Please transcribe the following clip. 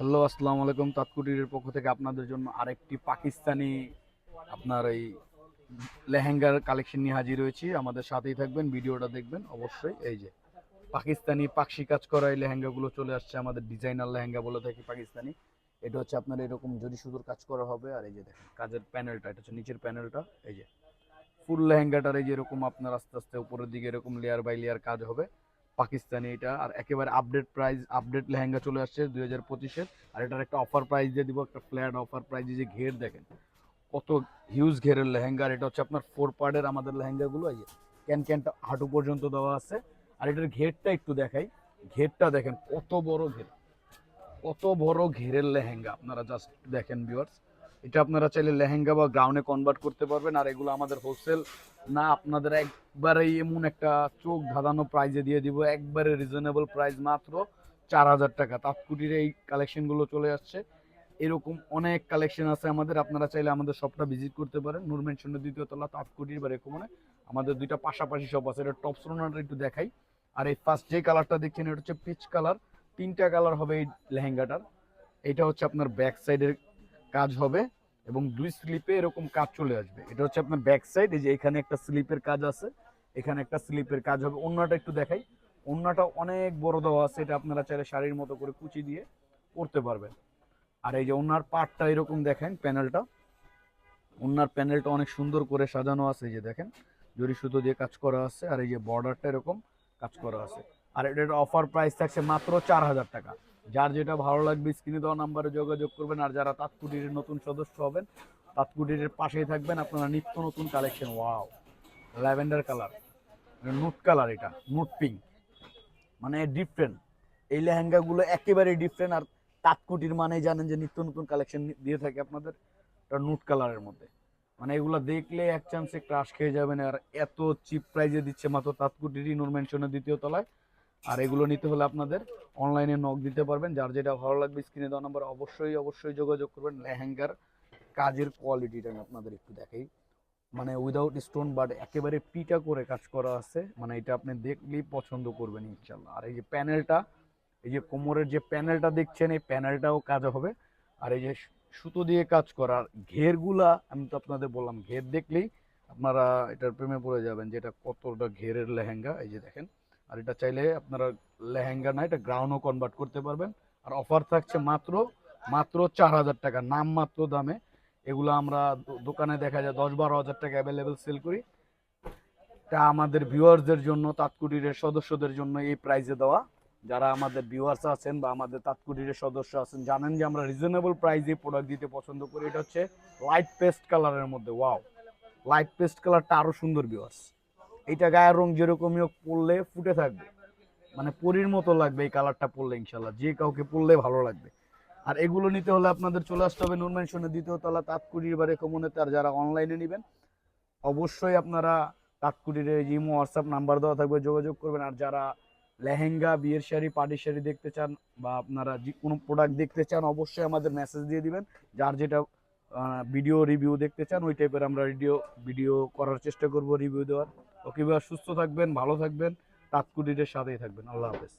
Hello, আসসালামু আলাইকুম। তাৎকুটির পক্ষ থেকে আপনাদের জন্য আরেকটি পাকিস্তানি আপনার এই লেহেঙ্গার কালেকশন নিয়ে হাজির হয়েছি। আমাদের সাথেই থাকবেন, ভিডিওটা দেখবেন। অবশ্যই এই যে পাকিস্তানি পাকশি কাজ করা এই লেহেঙ্গাগুলো চলে আসছে আমাদের ডিজাইনার লেহেঙ্গা বলে থাকি পাকিস্তানি। এটা হচ্ছে আপনার এরকম জরি সুতোর কাজ করা হবে, আর এই যে দেখেন, কাজের প্যানেলটা, এটা হচ্ছে নিচের প্যানেলটা, এই যে। ফুল লেহেঙ্গাটার এই যে এরকম আপনার আস্তে আস্তে উপরের দিকে এরকম লেয়ার বাই লেয়ার কাজ হবে। পাকিস্তানি এটা, আর একেবারে আপডেট প্রাইস আপডেট লেহেঙ্গা চলে আসছে দুই হাজার পঁচিশের, আর এটার একটা অফার প্রাইস দিয়ে দিব, একটা ফ্ল্যাট অফার প্রাইজে যে ঘের দেখেন, কত হিউজ ঘেরের লেহেঙ্গা, আর এটা হচ্ছে আপনার ফোর পার্টের আমাদের লেহেঙ্গাগুলো, এই ক্যান ক্যানটা হাঁটু পর্যন্ত দেওয়া আছে, আর এটার ঘেরটা একটু দেখাই, ঘেরটা দেখেন কত বড় ঘের, কত বড় ঘেরের লেহেঙ্গা, আপনারা জাস্ট দেখেন ভিউয়ার্স এটা আপনারা চাইলে লেহেঙ্গা বা গ্রাউন্ডে কনভার্ট করতে পারবেন, আর এগুলো আমাদের হোলসেল না, আপনাদের একবারেই এমন একটা চোখ ধাঁধানো প্রাইজে দিয়ে দিব, একবারে রিজনেবল প্রাইস মাত্র চার হাজার টাকা। তাৎকুটির এই কালেকশনগুলো চলে আসছে। এরকম অনেক কালেকশন আছে আমাদের, আপনারা চাইলে আমাদের শপটা ভিজিট করতে পারেন। নূর মেনশনের দ্বিতীয় তলা তাৎকুটির বা রেকমনে আমাদের দুইটা পাশাপাশি শপ আছে, এটা টপ সোনাটা একটু দেখাই। আর এই ফার্স্ট যে কালারটা দেখছেন, এটা হচ্ছে পিচ কালার তিনটা কালার হবে এই লেহেঙ্গাটার। এটা হচ্ছে আপনার ব্যাক সাইডের কাজ হবে। এবং দুই স্লিপে এরকম কাজ চলে আসবে। এটা হচ্ছে আপনার ব্যাক সাইড এই যে এখানে একটা স্লিপের কাজ আছে, এখানে একটা স্লিপের কাজ হবে। অন্যটা একটু দেখাই। অন্যটা অনেক বড় দেওয়া আছে, এটা আপনারা চাইলে শাড়ির মতো করে কুচি দিয়ে করতে পারবেন। আর এই যে ওনার পাটটা এরকম দেখেন প্যানেলটা। ওনার প্যানেলটা অনেক সুন্দর করে সাজানো আছে, এই যে দেখেন। জরি সুতো দিয়ে কাজ করা আছে, আর এই যে বর্ডারটা এরকম কাজ করা আছে। আর এটার অফার প্রাইস থাকছে মাত্র চার হাজার টাকা। যার যেটা ভালো লাগবে স্ক্রিনে দেওয়া নাম্বারে যোগাযোগ করবেন, আর যারা তাৎকুটির নতুন সদস্য হবেন তাৎকুটির পাশেই থাকবেন, আপনারা নিত্য নতুন collection. Wow, lavender colour nude colour এটা, নুট পিঙ্ক। মানে ডিফারেন্ট এই লেহেঙ্গাগুলো একেবারে ডিফারেন্ট আর তাৎকুটির মানে জানেন যে নিত্য নতুন কালেকশন দিয়ে থাকে আপনাদের, এটা নুট কালারের মধ্যে। মানে এগুলো দেখলে এক চান্সে ক্রাশ খেয়ে যাবেন, আর এত চিপ প্রাইজে দিচ্ছে মাত্র তাৎকুটিরই নূর মেনশনের দ্বিতীয় তলায়। আর এগুলো নিতে হলে আপনাদের অনলাইনে নক দিতে পারবেন। যার যেটা ভালো লাগবে স্ক্রিনে দেওয়া নাম্বার অবশ্যই অবশ্যই যোগাযোগ করবেন। লেহেঙ্গার কাজের কোয়ালিটিটা আমি আপনাদের একটু দেখাই। মানে উইদাউট স্টোন বাট একেবারে পিটা করে কাজ করা আছে। মানে এটা আপনি দেখলেই পছন্দ করবেন ইনশাল্লাহ আর এই যে প্যানেলটা এই যে কোমরের যে প্যানেলটা দেখছেন, এই প্যানেলটাও কাজ হবে। আর এই যে সুতো দিয়ে কাজ করার ঘেরগুলা, আমি তো আপনাদের বললাম, ঘের দেখলেই আপনারা এটার প্রেমে পড়ে যাবেন যে এটা কতটা ঘেরের লেহেঙ্গা। এই যে দেখেন আর এটা চাইলে আপনারা লেহেঙ্গা না এটা গ্রাউন্ডও কনভার্ট করতে পারবেন। আর অফার থাকছে মাত্র মাত্র চার হাজার টাকা, নাম মাত্র দামে। এগুলো আমরা দোকানে দেখা যায় দশ বারো হাজার টাকা অ্যাভেলেবেল সেল করি। তা আমাদের ভিউয়ার্সদের জন্য তাৎকুটিরের সদস্যদের জন্য এই প্রাইজে দেওয়া। যারা আমাদের ভিউয়ার্স আছেন বা আমাদের তাৎকুটিরের সদস্য আছেন, জানেন যে আমরা রিজনেবল প্রাইজে প্রোডাক্ট দিতে পছন্দ করি। এটা হচ্ছে লাইট পেস্ট কালারের মধ্যে ওয়াও লাইট পেস্ট কালারটা আরও সুন্দর ভিউয়ার্স এইটা গায়ের রং যেরকমই হোক পরলে ফুটে থাকবে। মানে পরির মতো লাগবে এই কালারটা পরলে ইনশাল্লাহ যে কাউকে পরলে ভালো লাগবে। আর এগুলো নিতে হলে আপনাদের চলে আসতে হবে নুন মেনশনের দ্বিতীয় তলা তাৎকুটির বারে কমনেতে আর যারা অনলাইনে নেবেন, অবশ্যই আপনারা তাৎকুটির ইমো হোয়াটসঅ্যাপ নাম্বার দেওয়া থাকবে, যোগাযোগ করবেন। আর যারা লেহেঙ্গা, বিয়ের শাড়ি পার্টি শাড়ি দেখতে চান বা আপনারা যে কোনো প্রোডাক্ট দেখতে চান, অবশ্যই আমাদের মেসেজ দিয়ে দিবেন। যার যেটা ভিডিও রিভিউ দেখতে চান, ওই টাইপের আমরা রিডিও ভিডিও করার চেষ্টা করব রিভিউ দেওয়ার। ওকে সুস্থ থাকবেন, ভালো থাকবেন তাৎকুটিরের সাথেই থাকবেন। আল্লাহ হাফেজ।